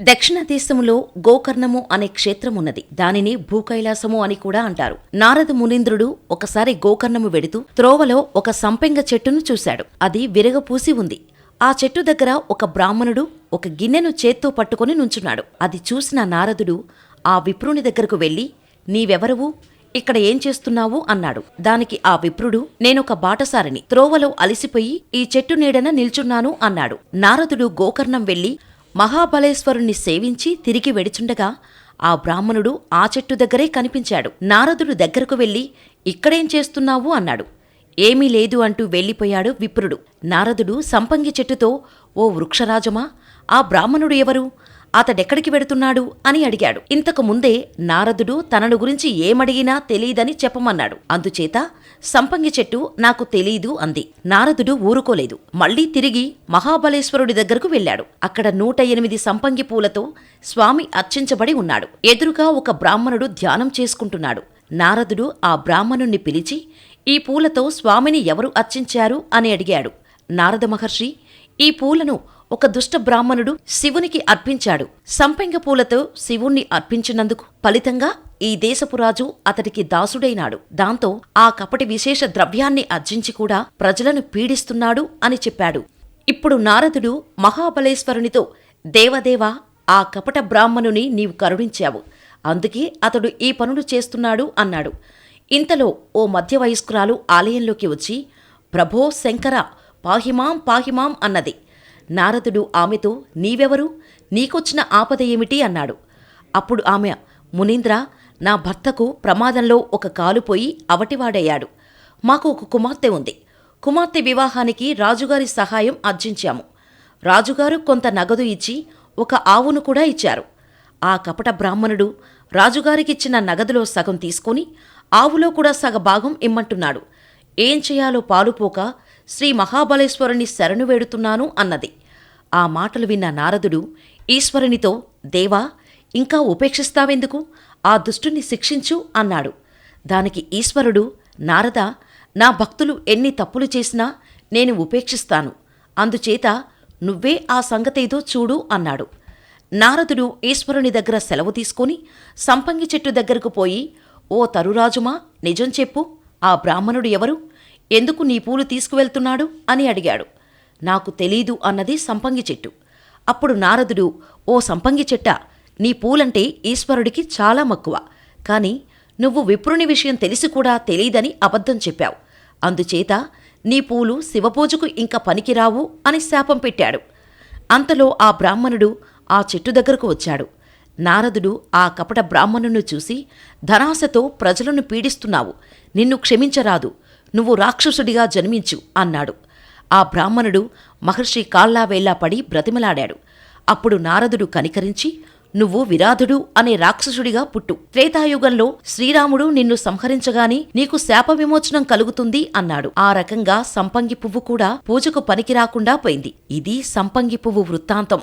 దక్షిణ దేశములో గోకర్ణము అనే క్షేత్రం ఉన్నది దానిని భూకైలాసము అని కూడా అంటారు. నారద మునీంద్రుడు ఒకసారి గోకర్ణము వెడుతూ త్రోవలో ఒక సంపెంగ చెట్టును చూశాడు. అది విరగపూసి ఉంది. ఆ చెట్టు దగ్గర ఒక బ్రాహ్మణుడు ఒక గిన్నెను చేత్తో పట్టుకొని నుంచున్నాడు. అది చూసిన నారదుడు ఆ విప్రుని దగ్గరకు వెళ్ళి నీవెవరవు? ఇక్కడ ఏం చేస్తున్నావు? అన్నాడు. దానికి ఆ విప్రుడు నేనొక బాటసారిని. త్రోవలో అలిసిపోయి ఈ చెట్టు నీడన నిల్చున్నాను అన్నాడు. నారదుడు గోకర్ణం వెళ్ళి మహాబలేశ్వరుణ్ణి సేవించి తిరిగి వెడుచుండగా ఆ బ్రాహ్మణుడు ఆ చెట్టు దగ్గరే కనిపించాడు. నారదుడు దగ్గరకు వెళ్ళి ఇక్కడేం చేస్తున్నావు? అన్నాడు. ఏమీ లేదు అంటూ వెళ్ళిపోయాడు విప్రుడు. నారదుడు సంపంగి చెట్టుతో ఓ వృక్షరాజమా ఆ బ్రాహ్మణుడు ఎవరు? అతడెక్కడికి వెడుతున్నాడు అని అడిగాడు. ఇంతకు ముందే నారదుడు తనను గురించి ఏమడిగినా తెలీదని చెప్పమన్నాడు. అందుచేత సంపంగి చెట్టు నాకు తెలీదు అంది. నారదుడు ఊరుకోలేదు. మళ్ళీ తిరిగి మహాబలేశ్వరుడి దగ్గరకు వెళ్ళాడు. అక్కడ నూట ఎనిమిది సంపంగి పూలతో స్వామి అర్చించబడి ఉన్నాడు. ఎదురుగా ఒక బ్రాహ్మణుడు ధ్యానం చేసుకుంటున్నాడు. నారదుడు ఆ బ్రాహ్మణుణ్ణి పిలిచి ఈ పూలతో స్వామిని ఎవరు అర్చించారు? అని అడిగాడు. నారద మహర్షి ఈ పూలను ఒక దుష్ట బ్రాహ్మణుడు శివునికి అర్పించాడు. సంపెంగ పూలతో శివుణ్ణి అర్పించినందుకు ఫలితంగా ఈ దేశపురాజు అతడికి దాసుడైనాడు. దాంతో ఆ కపటి విశేష ద్రవ్యాన్ని అర్జించి కూడా ప్రజలను పీడిస్తున్నాడు అని చెప్పాడు. ఇప్పుడు నారదుడు మహాబలేశ్వరునితో దేవదేవ ఆ కపట బ్రాహ్మణుని నీవు కరుణించావు. అందుకే అతడు ఈ పనులు చేస్తున్నాడు అన్నాడు. ఇంతలో ఓ మధ్య వయస్కురాలు ఆలయంలోకి వచ్చి ప్రభో శంకర పాహిమాం పాహిమాం అన్నది. నారదుడు ఆమెతో నీవెవరు? నీకొచ్చిన ఆపద ఏమిటి? అన్నాడు. అప్పుడు ఆమె మునీంద్ర నా భర్తకు ప్రమాదంలో ఒక కాలుపోయి అవటివాడయ్యాడు. మాకు ఒక కుమార్తె ఉంది. కుమార్తె వివాహానికి రాజుగారి సహాయం అర్జించాము. రాజుగారు కొంత నగదు ఇచ్చి ఒక ఆవును కూడా ఇచ్చారు. ఆ కపట బ్రాహ్మణుడు రాజుగారికిచ్చిన నగదులో సగం తీసుకుని ఆవులో కూడా సగ భాగం ఇమ్మంటున్నాడు. ఏం చేయాలో పాలుపోక శ్రీ మహాబలేశ్వరుని శరణు వేడుతున్నాను అన్నది. ఆ మాటలు విన్న నారదుడు ఈశ్వరునితో దేవా ఇంకా ఉపేక్షిస్తావెందుకు? ఆ దుష్టుని శిక్షించు అన్నాడు. దానికి ఈశ్వరుడు నారద నా భక్తులు ఎన్ని తప్పులు చేసినా నేను ఉపేక్షిస్తాను. అందుచేత నువ్వే ఆ సంగతేదో చూడు అన్నాడు. నారదుడు ఈశ్వరుని దగ్గర సెలవు తీసుకుని సంపంగి చెట్టు దగ్గరకు పోయి ఓ తరురాజుమా నిజం చెప్పు. ఆ బ్రాహ్మణుడు ఎవరు? ఎందుకు నీ పూలు తీసుకువెళ్తున్నాడు? అని అడిగాడు. నాకు తెలీదు అన్నది సంపంగి చెట్టు. అప్పుడు నారదుడు ఓ సంపంగి చెట్ట నీ పూలంటే ఈశ్వరుడికి చాలా మక్కువ. కాని నువ్వు విప్రుని విషయం తెలిసి కూడా తెలీదని అబద్ధం చెప్పావు. అందుచేత నీ పూలు శివపూజకు ఇంకా పనికిరావు అని శాపం పెట్టాడు. అంతలో ఆ బ్రాహ్మణుడు ఆ చెట్టు దగ్గరకు వచ్చాడు. నారదుడు ఆ కపట బ్రాహ్మణును చూసి ధనాశతో ప్రజలను పీడిస్తున్నావు. నిన్ను క్షమించరాదు. నువ్వు రాక్షసుడిగా జన్మించు అన్నాడు. ఆ బ్రాహ్మణుడు మహర్షి కాళ్ళావేలా పడి బ్రతిమలాడాడు. అప్పుడు నారదుడు కనికరించి నువ్వు విరాధుడు అనే రాక్షసుడిగా పుట్టు. త్రేతాయుగంలో శ్రీరాముడు నిన్ను సంహరించగాని నీకు శాప విమోచనం కలుగుతుంది అన్నాడు. ఆ రకంగా సంపంగి పువ్వు కూడా పూజకు పనికిరాకుండా పోయింది. ఇది సంపంగి పువ్వు వృత్తాంతం.